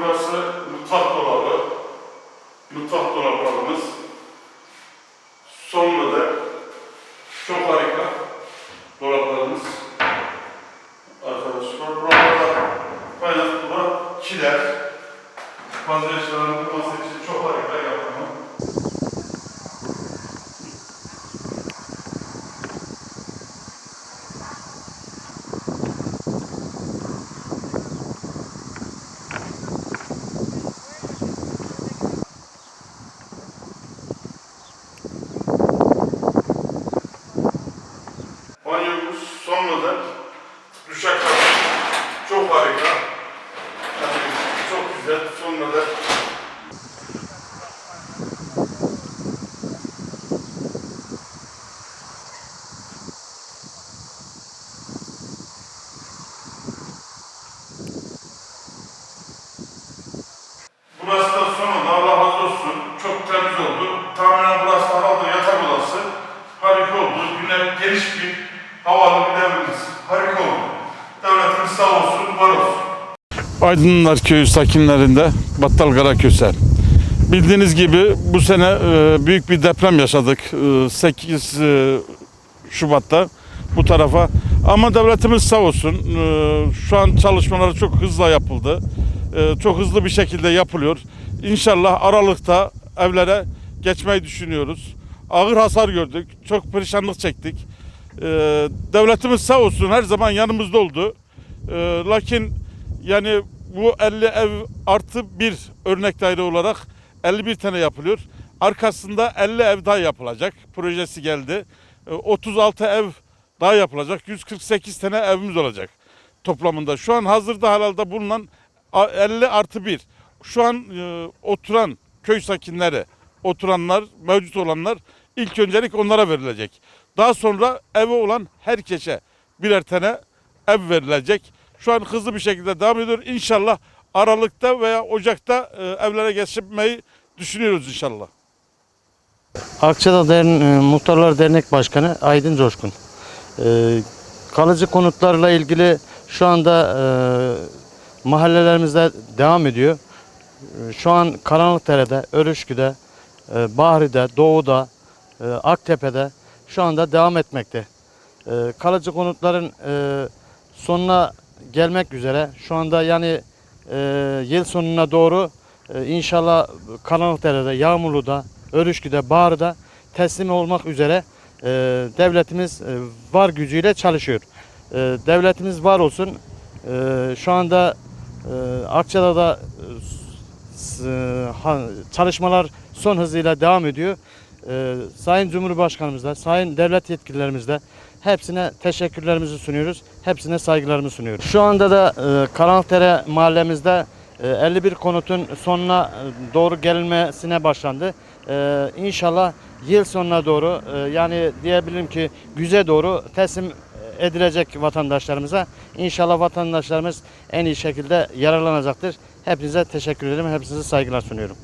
Burası mutfak dolabı. Mutfak dolaplarımız. Son model. Çok harika dolaplarımız. Arkadaşlar buralarda kaynaklı kiler. Fazla eşyaların bulması için çok harika yapımı. Banyomuz son model. Duşaklar harika. Yani çok güzel son model. Burası da sonunda Allah razı. Çok temiz oldu. Tamamen burası herhalde yatak odası. Harika oldu. Yine geniş bir havalı bir evimiz. Harika oldu. Aydınlar Köyü sakinlerinde Battal Karaköse. Bildiğiniz gibi bu sene e, büyük bir deprem yaşadık. E, 8 e, Şubat'ta bu tarafa. Ama devletimiz sağ olsun. E, Şu an çalışmaları çok hızla yapıldı. E, Çok hızlı bir şekilde yapılıyor. İnşallah Aralık'ta evlere geçmeyi düşünüyoruz. Ağır hasar gördük. Çok perişanlık çektik. E, Devletimiz sağ olsun her zaman yanımızda oldu. E, Lakin yani bu 50 ev artı bir örnek daire olarak 51 tane yapılıyor. Arkasında 50 ev daha yapılacak. Projesi geldi. E, 36 ev daha yapılacak. 148 tane evimiz olacak toplamında. Şu an hazırda halalda bulunan a- 50 artı 1. Şu an e, oturan köy sakinleri, oturanlar, mevcut olanlar ilk öncelik onlara verilecek. Daha sonra evi olan herkese birer tane ev verilecek. Şu an hızlı bir şekilde devam ediyor. İnşallah Aralık'ta veya Ocak'ta e, evlere geçmeyi düşünüyoruz inşallah. Akçadağ Dern e, Muhtarlar Dernek Başkanı Aydın Coşkun. E, kalıcı konutlarla ilgili şu anda e, mahallelerimizde devam ediyor. E, şu an Karanlıkdere'de, Örüşkü'de, e, Bahri'de, Doğu'da, e, Aktepe'de şu anda devam etmekte. E, kalıcı konutların e, sonuna gelmek üzere. Şu anda yani e, yıl sonuna doğru e, inşallah Karanlıkdere'de, Yağmurlu'da, Örüşkü'de, Bağrı'da teslim olmak üzere e, devletimiz e, var gücüyle çalışıyor. E, devletimiz var olsun. E, şu anda e, Akçadağ'da e, çalışmalar son hızıyla devam ediyor. E, Sayın Cumhurbaşkanımızla, Sayın devlet yetkililerimizle hepsine teşekkürlerimizi sunuyoruz. Hepsine saygılarımı sunuyoruz. Şu anda da e, Karanlıkdere mahallemizde e, 51 konutun sonuna e, doğru gelinmesine başlandı. E, İnşallah yıl sonuna doğru e, yani diyebilirim ki güze doğru teslim edilecek vatandaşlarımıza. İnşallah vatandaşlarımız en iyi şekilde yararlanacaktır. Hepinize teşekkür ederim. Hepinize saygılar sunuyorum.